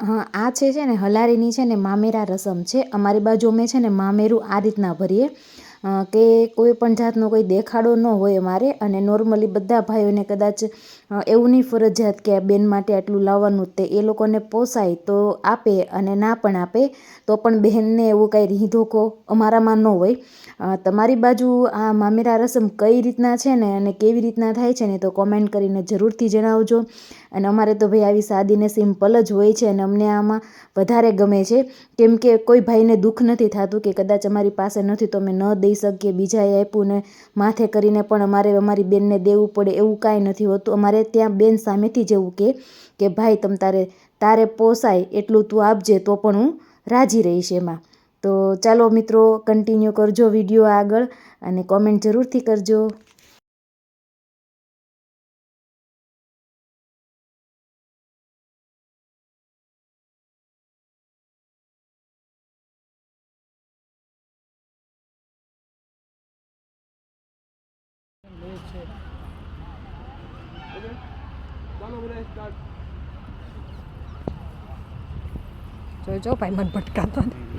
હા, આ છે છે ને, હલારીની છે ને મામેરા રસમ છે. અમારી બાજુ અમે છે ને મામેરું આ રીતના ભરીએ. કે કોઈ પણ જાતનો કોઈ દેખાડો ન હોય અમારે અને નોર્મલી બધા ભાઈઓને કદાચ એવું નહીં ફરજિયાત કે બેન માટે આટલું લાવવાનું તે. એ લોકોને પોસાય તો આપે અને ના પણ આપે, તો પણ બહેનને એવું કાંઈ રીહધોકો અમારામાં ન હોય. તમારી બાજુ આ મામેરા રસમ કઈ રીતના છે ને અને કેવી રીતના થાય છે ને તો કોમેન્ટ કરીને જરૂરથી જણાવજો. અને અમારે તો ભાઈ આવી સાદીને સિમ્પલ જ હોય છે અને અમને આમાં વધારે ગમે છે. કેમ કે કોઈ ભાઈને દુઃખ નથી થતું કે કદાચ અમારી પાસે નથી તો અમે ન દઈ શકીએ, બીજાએ આપ્યું ને માથે કરીને પણ અમારે, અમારી બેનને દેવું પડે એવું કાંઈ નથી હોતું. અમારે ત્યાં બેન સામેથી જેવું કે કે ભાઈ, તમ તારે તારે પોસાય એટલું તું આપજે તો પણ હું રાજી રહીશ એમાં. તો ચાલો મિત્રો કન્ટિન્યુ કરજો વીડિયો આગળ અને કોમેન્ટ જરૂરથી કરજો. જોજો ભાઈ મન ભટકાતો નહીં